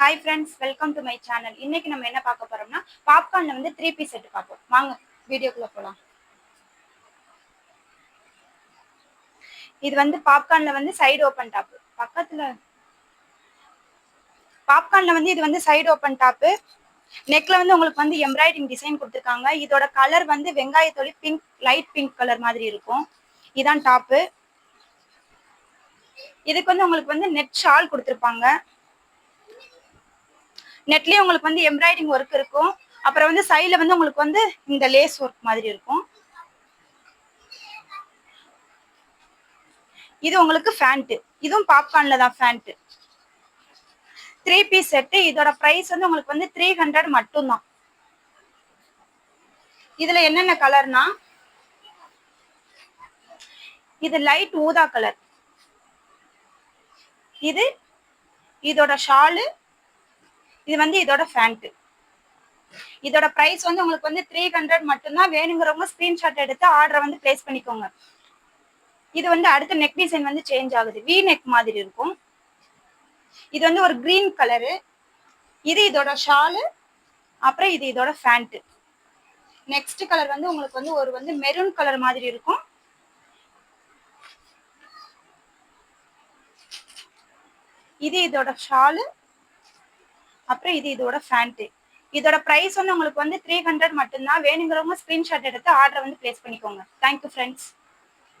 Hi friends welcome to my channel இன்னைக்கு நம்ம என்ன பார்க்க போறோம்னா பாப்கார்ன்ல வந்து த்ரீ பீஸ் செட் பார்ப்போம். வாங்க வீடியோக்குள்ள போலாம். இது வந்து பாப்கார்ன்ல வந்து சைடு ஓப்பன் டாப் பக்கத்துல பாப்கார்ன்ல வந்து இது வந்து சைடு ஓப்பன் டாப்பு நெக்ல வந்து உங்களுக்கு வந்து எம்ப்ராய்டிங் டிசைன் கொடுத்துருக்காங்க. இதோட கலர் வந்து வெங்காயத்தொளி பிங்க் லைட் பிங்க் கலர் மாதிரி இருக்கும். இதான் டாப்பு இதுக்கு வந்து உங்களுக்கு வந்து நெட் ஷால் கொடுத்துருப்பாங்க. நெட்லயே உங்களுக்கு வந்து எம்ப்ராய்டிங் ஒர்க் இருக்கும். அப்புறம் வந்து சைடில் வந்து உங்களுக்கு வந்து இந்த லேஸ் ஒர்க் மாதிரி இருக்கும். இது உங்களுக்கு ஃபேண்ட் இதுவும் பாப்கார்ன்ல தான் ஃபேண்ட் த்ரீ பீஸ் செட்டு இதோட ப்ரைஸ் வந்து உங்களுக்கு வந்து த்ரீ ஹண்ட்ரட் மட்டும்தான். இதுல என்னென்ன கலர்னா இது லைட் ஊதா கலர் இது இதோட ஷாலு இது வந்து இதோட ஃபேண்ட் இதோட பிரைஸ் வந்து உங்களுக்கு வந்து த்ரீ ஹண்ட்ரட் மட்டும்தான் வேணுங்கிறவங்க ஸ்கிரீன்ஷாட் எடுத்து ஆர்டரை வந்து பிளேஸ் பண்ணிக்கோங்க. இது வந்து அடுத்த நெக் டிசைன் வந்து சேஞ்ச் ஆகுது. வி நெக் மாதிரி இருக்கும். இது வந்து ஒரு கிரீன் கலரு இது இதோட ஷாலு அப்புறம் இது இதோட ஃபேண்ட் நெக்ஸ்ட் கலர் வந்து உங்களுக்கு வந்து ஒரு வந்து மெரூன் கலர் மாதிரி இருக்கும். இது இதோட ஷாலு அப்புறம் இது இதோட ஃபேண்ட் இதோட பிரைஸ் வந்து உங்களுக்கு வந்து த்ரீ ஹண்ட்ரட் மட்டும்தான். வேணுங்கிறவங்க ஸ்கிரீன்ஷாட் எடுத்து ஆர்டரை வந்து பிளேஸ் பண்ணிக்கோங்க. Thank you friends